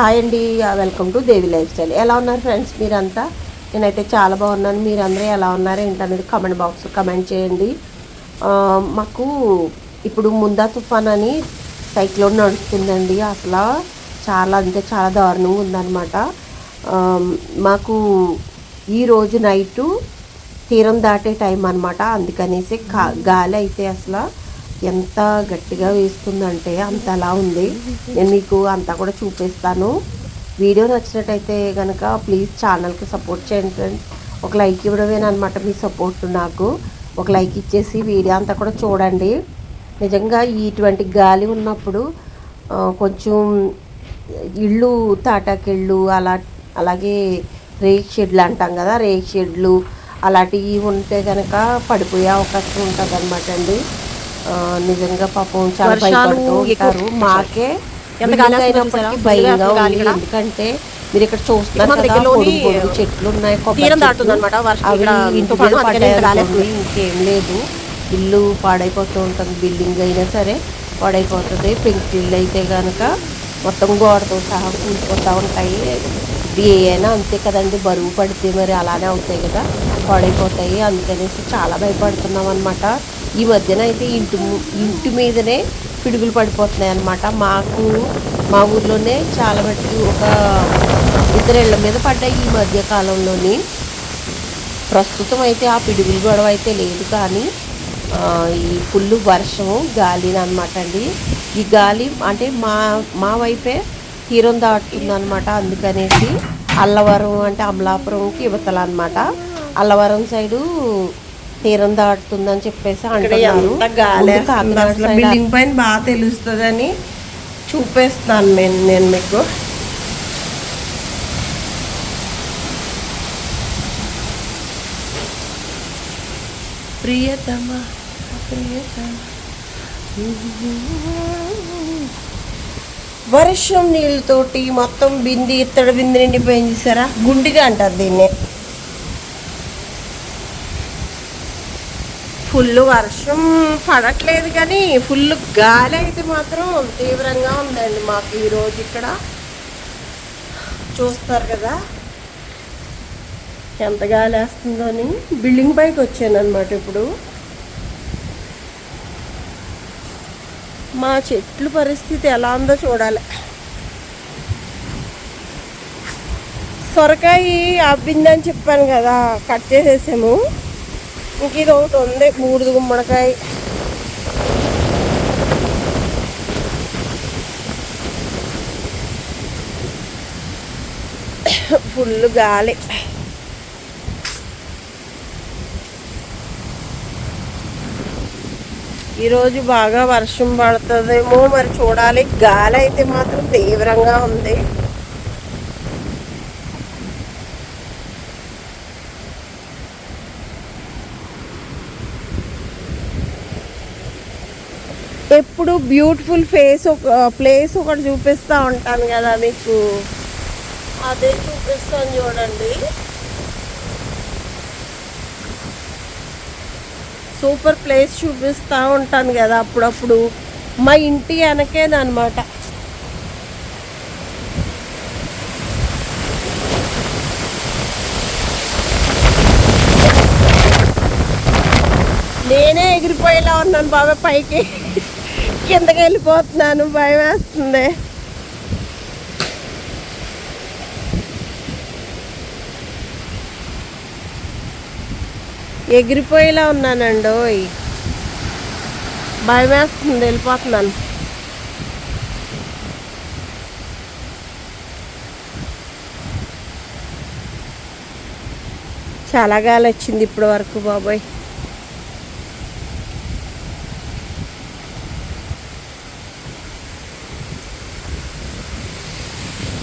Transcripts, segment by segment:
Hi అండి welcome to Devi lifestyle. ఎలా ఉన్నారు ఫ్రెండ్స్ మీరంతా? నేనైతే చాలా బాగున్నాను. మీరందరూ ఎలా ఉన్నారు ఏంటనేది కమెంట్ బాక్స్ కమెంట్ చేయండి. మాకు ఇప్పుడు ముందా తుఫాన్ అని సైక్లోన్ నడుస్తుందండి. అసలు చాలా అంటే చాలా దారుణంగా ఉందన్నమాట. మాకు ఈ రోజు నైటు తీరం దాటే టైం అనమాట అందుకనేసి గాలి అయితే అసలు ఎంత గట్టిగా వేస్తుందంటే అంత అలా ఉంది. నేను మీకు అంతా కూడా చూపిస్తాను. వీడియో నచ్చినట్టయితే కనుక ప్లీజ్ ఛానల్కి సపోర్ట్ చేయండి ఫ్రెండ్స్. ఒక లైక్ ఇవ్వడమేనమాట మీ సపోర్ట్ నాకు. ఒక లైక్ ఇచ్చేసి వీడియో అంతా కూడా చూడండి. నిజంగా ఇటువంటి గాలి ఉన్నప్పుడు కొంచెం ఇళ్ళు తాటాకిళ్ళు అలా అలాగే రేక్ షెడ్లు అంటాం కదా రేక్ షెడ్లు అలాంటివి ఉంటే కనుక పడిపోయే అవకాశం ఉంటుంది అనమాట అండి. నిజంగా పాపం చాలా భయపడుతూ ఉంటారు. మాకే? భయంగా ఉంది. ఎందుకంటే మీరు ఇక్కడ చూస్తున్నారు కదా పొడుగు చెట్లు. ఉన్నాయి అవి ఇంటి ఇంకేం లేదు. ఇల్లు పాడైపోతూ ఉంటుంది బిల్డింగ్ అయినా సరే పాడైపోతుంది. పెంకుటిల్లు అయితే కనుక మొత్తం గోడతో సహా కూలిపోతూ ఉంటాయి. ఇది ఏ అయినా అంతే కదండి బరువు పడితే మరి అలానే అవుతాయి కదా పాడైపోతాయి. అందుకనేసి చాలా భయపడుతున్నాం అనమాట ఈ మధ్యన అయితే ఇంటి ఇంటి మీదనే పిడుగులు పడిపోతున్నాయి అనమాట మాకు మా ఊర్లోనే చాలా మట్టి ఒక ఇద్దరేళ్ళ మీద పడ్డాయి ఈ మధ్య కాలంలోని. ప్రస్తుతం అయితే ఆ పిడుగులు గొడవ అయితే లేదు కానీ ఈ ఫుల్ వర్షము గాలిని అనమాట అండి. ఈ గాలి అంటే మా మా వైపే తీరం దాటుతుంది అనమాట అందుకనేసి అల్లవరం అంటే అమలాపురంకి ఇవతల అనమాట అల్లవరం సైడు తీరం దాటుతుందని చెప్పేసి అంటున్నారు. బిల్డింగ్ పైన బాగా తెలుస్తుందని చూపిస్తున్నాను నేను నేను మీకు. ప్రియతమా ప్రియతమా. వర్షం నీళ్ళతోటి మొత్తం బింది ఇత్తడి బింది నిండిపోయింది చూసారా? గుండిగా అంటారు దీన్ని. ఫుల్ వర్షం పడట్లేదు కానీ ఫుల్ గాలి అయితే మాత్రం తీవ్రంగా ఉందండి మాకు ఈరోజు ఇక్కడ. చూస్తారు కదా ఎంత గాలి వేస్తుందో అని. బిల్డింగ్ పైకి వచ్చాను అనమాట ఇప్పుడు. మా చెట్లు పరిస్థితి ఎలా ఉందో చూడాలి. సొరకాయ అబ్బిందని చెప్పాను కదా కట్ చేసేసాము. ఇంక ఇది ఒకటి ఉంది బూడిద గుమ్మడికాయ. ఫుల్ గాలి. ఈరోజు బాగా వర్షం పడుతుందేమో మరి చూడాలి. గాలి అయితే మాత్రం తీవ్రంగా ఉంది. ఎప్పుడు బ్యూటిఫుల్ ఫేస్ ఒక ప్లేస్ ఒకటి చూపిస్తూ ఉంటాను కదా మీకు. అదే చూపిస్తాను చూడండి. సూపర్ ప్లేస్ చూపిస్తూ ఉంటాను కదా అప్పుడప్పుడు. మా ఇంటి వెనకేనమాట నేనే ఎగిరిపోయేలా ఉన్నాను బాబా పైకి. కిందకి వెళ్ళిపోతున్నాను భయం వేస్తుంది. ఎగిరిపోయేలా ఉన్నానండి ఓయ్. భయం వేస్తుంది వెళ్ళిపోతున్నాను. చాలా గాలి వచ్చింది ఇప్పటి వరకు బాబాయ్.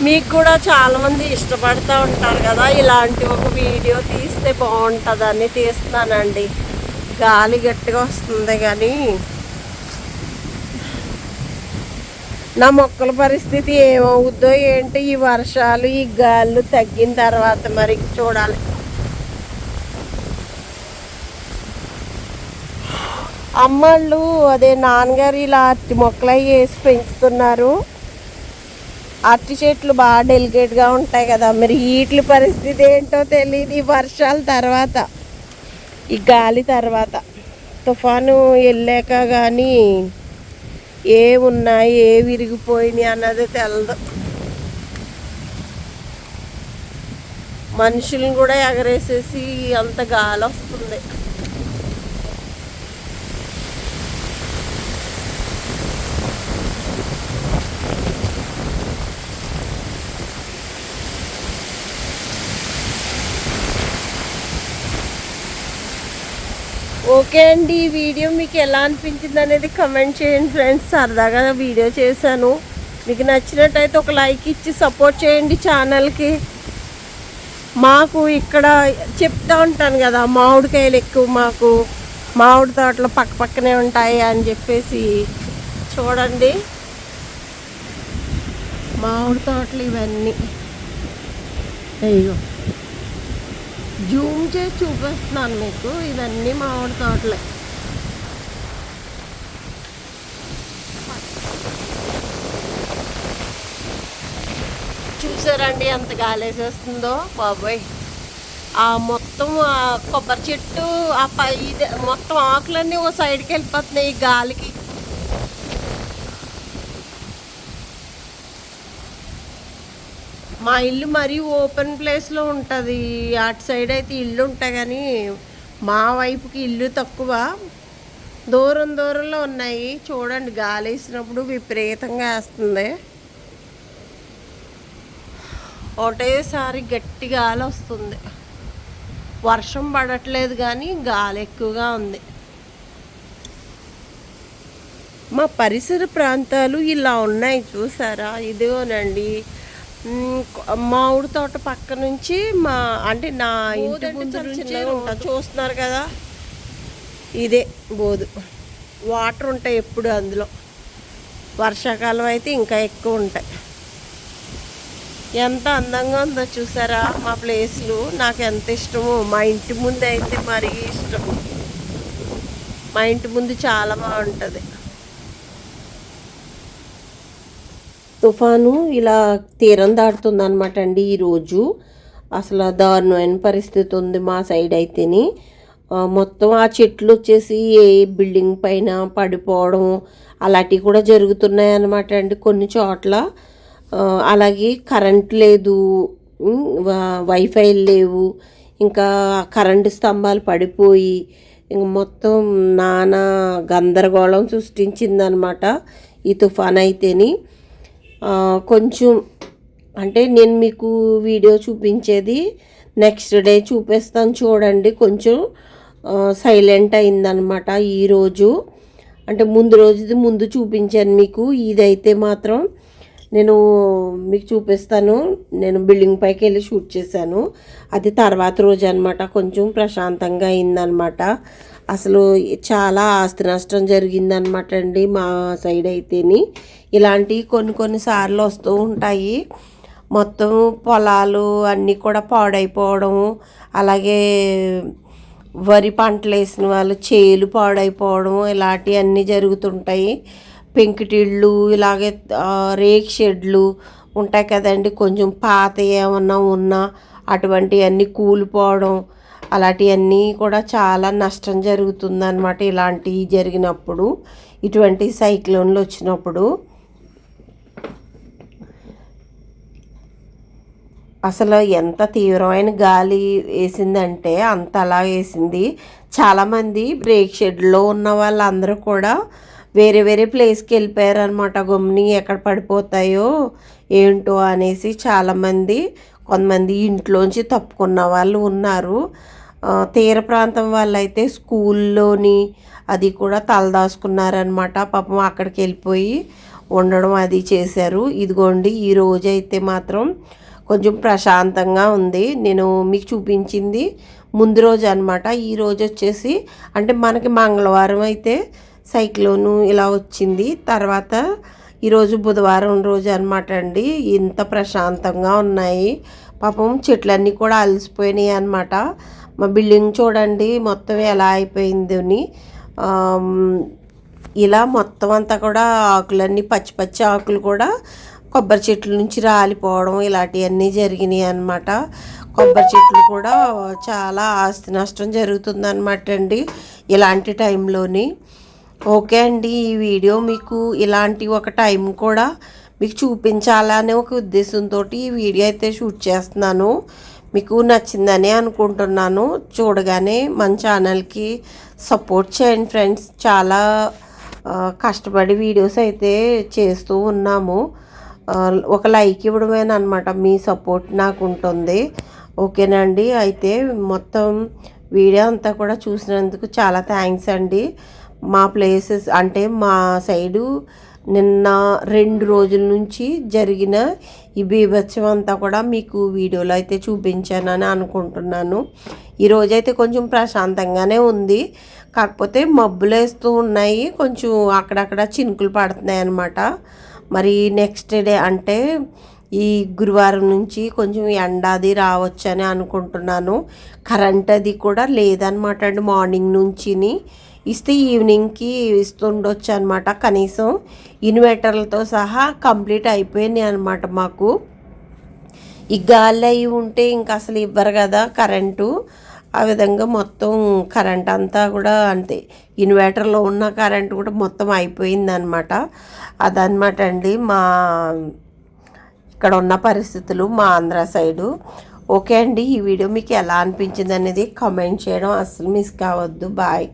మీకు కూడా చాలామంది ఇష్టపడుతూ ఉంటారు కదా ఇలాంటి ఒక వీడియో తీస్తే బాగుంటుందని తీస్తున్నానండి. గాలి గట్టిగా వస్తుంది కానీ నా మొక్కల పరిస్థితి ఏమవుద్దో ఏంటి ఈ వర్షాలు ఈ గాళ్ళు తగ్గిన తర్వాత మరి చూడాలి. అమ్మళ్ళు అదే నాన్నగారు ఇలా అరటి మొక్కలు అవి వేసి పెంచుతున్నారు. అరటి చెట్లు బాగా డెలికేట్గా ఉంటాయి కదా. మరి వీటి పరిస్థితి ఏంటో తెలియదు ఈ వర్షాల తర్వాత. ఈ గాలి తర్వాత. తుఫాను వెళ్ళాక కానీ ఏ ఉన్నాయి ఏ విరిగిపోయినాయి అన్నది తెలదు. మనుషులను కూడా ఎగరేసేసి అంత గాలి వస్తుంది. ఓకే అండి ఈ వీడియో మీకు ఎలా అనిపించింది అనేది కమెంట్ చేయండి ఫ్రెండ్స్ సరదాగా వీడియో చేశాను. మీకు నచ్చినట్టయితే ఒక లైక్ ఇచ్చి సపోర్ట్ చేయండి ఛానల్కి మాకు ఇక్కడ చెప్తా ఉంటాను కదా మామిడికాయలు ఎక్కువ మాకు. మామిడి తోటలు పక్క పక్కనే ఉంటాయి అని చెప్పేసి చూడండి. మామిడి తోటలు ఇవన్నీ. అయ్యో. జూమ్ చేసి చూపిస్తున్నాను మీకు. ఇవన్నీ మామిడి తోటలే. చూసారండి ఎంత గాలేసేస్తుందో బాబోయ్. ఆ మొత్తం ఆ కొబ్బరి చెట్టు ఆ పై మొత్తం ఆకులన్నీ ఓ సైడ్కి వెళ్ళిపోతున్నాయి. ఈ గాలికి మా ఇల్లు మరీ ఓపెన్ ప్లేస్లో ఉంటుంది. అటు సైడ్ అయితే ఇల్లు ఉంటాయి కానీ మా వైపుకి ఇల్లు తక్కువ. దూరం దూరంలో ఉన్నాయి. చూడండి గాలి వేసినప్పుడు విపరీతంగా వేస్తుంది. ఒకటేసారి గట్టి గాలి వస్తుంది. వర్షం పడట్లేదు కానీ గాలి ఎక్కువగా ఉంది. మా పరిసర ప్రాంతాలు ఇలా ఉన్నాయి. చూసారా? ఇదిగోనండి. మామిడి తోట పక్క నుంచి మా అంటే నా ఇంటి ముందు నుంచి చూస్తున్నారు కదా ఇదే బోదు వాటర్ ఉంటాయి ఎప్పుడు అందులో. వర్షాకాలం అయితే ఇంకా ఎక్కువ ఉంటాయి. ఎంత అందంగా ఉందో చూసారా మా ప్లేస్లు? నాకు ఎంత ఇష్టమో. మా ఇంటి ముందు అయితే మరీ ఇష్టం. మా ఇంటి ముందు చాలా బాగుంటుంది. తుఫాను ఇలా తీరం దాటుతుంది అనమాట అండి ఈరోజు. అసలు దారుణమైన పరిస్థితి ఉంది మా సైడ్ అయితేని. మొత్తం ఆ చెట్లు వచ్చేసి ఏ బిల్డింగ్ పైన పడిపోవడం అలాంటివి కూడా జరుగుతున్నాయి అన్నమాట అండి కొన్ని చోట్ల. అలాగే కరెంట్ లేదు వైఫై లేవు ఇంకా కరెంటు స్తంభాలు పడిపోయి ఇంక మొత్తం నానా గందరగోళం సృష్టించిందనమాట ఈ తుఫాన్ అయితేని. కొంచెం అంటే నేను మీకు వీడియో చూపించేది నెక్స్ట్ డే చూపిస్తాను చూడండి. కొంచెం సైలెంట్ అయిందనమాట ఈరోజు అంటే ముందు రోజుది ముందు చూపించాను మీకు. ఇదైతే మాత్రం నేను మీకు చూపిస్తాను. నేను బిల్డింగ్ పైకి వెళ్ళి షూట్ చేశాను. అది తర్వాత రోజు అనమాట కొంచెం ప్రశాంతంగా అయిందనమాట అసలు చాలా ఆస్తి నష్టం జరిగిందనమాట అండి మా సైడ్ అయితేని. ఇలాంటివి కొన్ని కొన్ని సార్లు వస్తూ ఉంటాయి. మొత్తం పొలాలు అన్నీ కూడా పాడైపోవడం అలాగే వరి పంటలు వేసిన వాళ్ళు చేలు పాడైపోవడం ఇలాంటివన్నీ జరుగుతుంటాయి. పెంకుటిళ్ళు ఇలాగే రేక్ షెడ్లు ఉంటాయి కదండి. కొంచెం పాత ఏమన్నా ఉన్నా అటువంటివన్నీ కూలిపోవడం అలాంటివన్నీ కూడా చాలా నష్టం జరుగుతుందన్నమాట ఇలాంటివి జరిగినప్పుడు. ఇటువంటి సైక్లోన్లు వచ్చినప్పుడు. అసలు ఎంత తీవ్రమైన గాలి వేసిందంటే అంత అలా వేసింది. చాలామంది బ్రేక్ షెడ్లో ఉన్న వాళ్ళందరూ కూడా వేరే వేరే ప్లేస్కి వెళ్ళిపోయారు అనమాట గమ్ని ఎక్కడ పడిపోతాయో ఏంటో అనేసి చాలామంది కొంతమంది ఇంట్లోంచి తప్పుకున్న వాళ్ళు ఉన్నారు. తీర ప్రాంతం వాళ్ళైతే స్కూల్లోని అది కూడా తలదాచుకున్నారనమాట పాపం అక్కడికి వెళ్ళిపోయి ఉండడం అది చేశారు. ఇదిగోండి ఈ రోజు అయితే మాత్రం కొంచెం ప్రశాంతంగా ఉంది. నేను మీకు చూపించింది ముందు రోజు అనమాట ఈ రోజు వచ్చేసి అంటే మనకి మంగళవారం అయితే సైక్లోను ఇలా వచ్చింది. తర్వాత ఈరోజు బుధవారం రోజు అనమాట అండి. ఇంత ప్రశాంతంగా ఉన్నాయి. పాపం చెట్లన్నీ కూడా అలసిపోయినాయి అనమాట మా బిల్డింగ్ చూడండి మొత్తం ఎలా అయిపోయిందని. ఇలా మొత్తం అంతా కూడా ఆకులన్నీ పచ్చి పచ్చి ఆకులు కూడా కొబ్బరి చెట్ల నుంచి రాలిపోవడం ఇలాంటివన్నీ జరిగినాయి అనమాట కొబ్బరి చెట్లు కూడా చాలా ఆస్తి నష్టం జరుగుతుందన్నమాట అండి ఇలాంటి టైంలోని. ఓకే అండి ఈ వీడియో మీకు ఇలాంటి ఒక టైం కూడా మీకు చూపించాలనే ఒక ఉద్దేశంతో ఈ వీడియో అయితే షూట్ చేస్తున్నాను. మీకు నచ్చిందని అనుకుంటున్నాను. చూడగానే మన ఛానల్కి సపోర్ట్ చేయండి ఫ్రెండ్స్. చాలా కష్టపడి వీడియోస్ అయితే చేస్తూ ఉన్నాము. ఒక లైక్ ఇవ్వడమేనమాట మీ సపోర్ట్ నాకు ఉంటుంది ఓకేనండి అయితే మొత్తం వీడియో అంతా కూడా చూసినందుకు చాలా థ్యాంక్స్ అండి. మా ప్లేసెస్ అంటే మా సైడు నిన్న రెండు రోజుల నుంచి జరిగిన ఈ బీభత్సం అంతా కూడా మీకు వీడియోలో అయితే చూపించానని అనుకుంటున్నాను. ఈరోజు అయితే కొంచెం ప్రశాంతంగానే ఉంది. కాకపోతే మబ్బులు వేస్తూ ఉన్నాయి. కొంచెం అక్కడక్కడ చినుకులు పడుతున్నాయి అన్నమాట. మరి నెక్స్ట్ డే అంటే ఈ గురువారం నుంచి కొంచెం ఎండాది రావచ్చని అనుకుంటున్నాను. కరెంట్ అది కూడా లేదనమాట అండి. మార్నింగ్ నుంచిని ఇస్తే ఈవినింగ్కి ఇస్తుండొచ్చు అనమాట కనీసం ఇన్వర్టర్లతో సహా కంప్లీట్ అయిపోయినాయి అనమాట మాకు. ఈ గాలి అయి ఉంటే ఇంకా అసలు ఇవ్వరు కదా కరెంటు. ఆ విధంగా మొత్తం కరెంట్ అంతా కూడా అంతే. ఇన్వర్టర్లో ఉన్న కరెంట్ కూడా మొత్తం అయిపోయింది అనమాట అదనమాట అండి మా ఇక్కడ ఉన్న పరిస్థితులు మా ఆంధ్ర సైడు. ఓకే అండి ఈ వీడియో మీకు ఎలా అనిపించింది అనేది కామెంట్ చేయడం అస్సలు మిస్ కావద్దు. బాయ్.